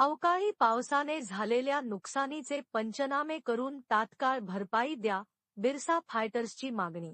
अवकाळी पावसाने झालेल्या नुकसानीचे पंचनामे करून तात्काळ भरपाई द्या बिरसा फायटर्सची मागणी.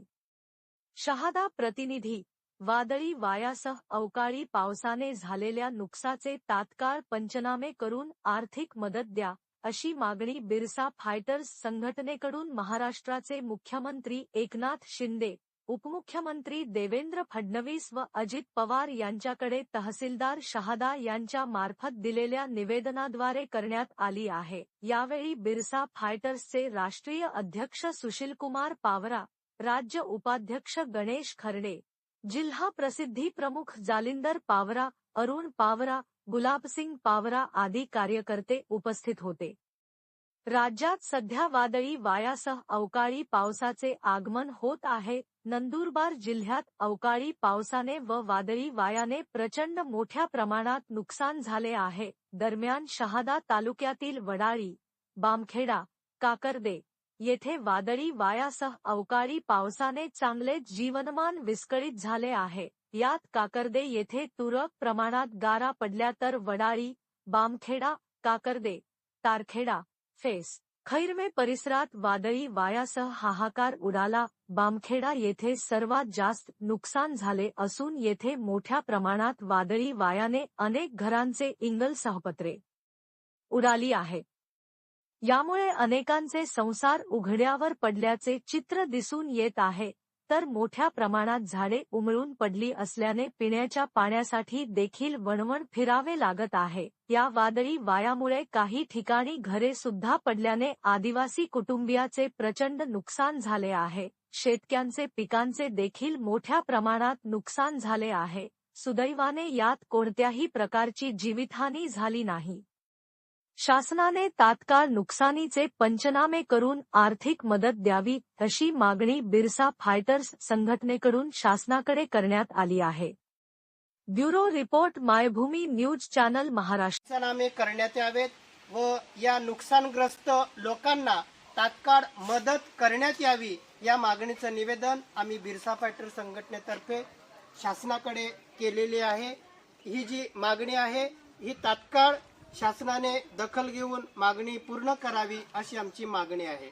शहादा प्रतिनिधी वादळी वायासह अवकाळी पावसाने झालेल्या नुकसाचे तात्काळ पंचनामे करून आर्थिक मदत द्या अशी मागणी बिरसा फायटर्स संघटनेकडून महाराष्ट्राचे मुख्यमंत्री एकनाथ शिंदे उपमुख्यमंत्री देवेंद्र फडणवीस व अजित पवार यांच्याकडे तहसीलदार शहादा यांच्या मार्फत दिलेल्या निवेदनाद्वारे करण्यात आली आहे. यावेळी बिरसा फायटर्सचे राष्ट्रीय अध्यक्ष सुशीलकुमार पावरा राज्य उपाध्यक्ष गणेश खर्डे जिल्हा प्रसिद्धी प्रमुख जालिंदर पावरा अरुण पावरा गुलाबसिंग पावरा आदी कार्यकर्ते उपस्थित होते. राज्यात सध्या वादळी वायासह अवकाळी पावसाचे आगमन होत आहे. नंदुरबार जिल्ह्यात अवकाळी पावसाने व वादळी वायाने प्रचंड मोठ्या प्रमाणात नुकसान झाले आहे. दरम्यान शहादा तालुक्यातील वडाळी बामखेडा काकर्दे येथे वादळी वायासह अवकाळी पावसाने चांगले जीवनमान विस्कळीत झाले आहे. यात काकर्दे येथे तुरळक प्रमाणात गारा पडल्या तर वडाळी बामखेडा काकर्दे तारखेडा फेस. खैरवे परिसरात वादळी वायासह हाहाकार उडाला. बामखेडा येथे सर्वात जास्त नुकसान झाले असून येथे मोठ्या प्रमाणात वादळी वायाने अनेक घरांचे इंगल सहपत्रे उडाली आहे. यामुळे अनेकांचे संसार उघड्यावर पडल्याचे चित्र दिसून येत आहे. तर मोठ्या प्रमाणात झाडे उमळून पडली असल्याने पिण्याच्या पाण्यासाठी देखील वणवण फिरावे लागत आहे. या वादळी वायामुळे काही ठिकाणी घरे सुद्धा पडल्याने आदिवासी कुटुंबियाचे प्रचंड नुकसान झाले आहे. शेतक्यांचे पिकांचे देखील मोठ्या प्रमाणात नुकसान झाले आहे. सुदैवाने यात कोणत्याही प्रकारची जीवितहानी झाली नाही. शासनाने तात्काळ नुकसानीचे पंचनामे करून आर्थिक मदत द्यावी अशी मागणी बिरसा फायटर्स संघटनेकडून शासनाकडे करण्यात आली आहे. Bureau report Maybhumi news channel Maharashtra. करण्यात यावेत व या नुकसानग्रस्त लोकांना तात्काळ मदत करण्यात यावी या मागणीचं निवेदन आम्ही बिरसा फायटर संघटनेतर्फे शासनाकडे केलेली आहे. ही जी मागणी आहे ही तात्काळ शासनाने दखल घेऊन मागणी पूर्ण करावी अशी आमची मागणी आहे.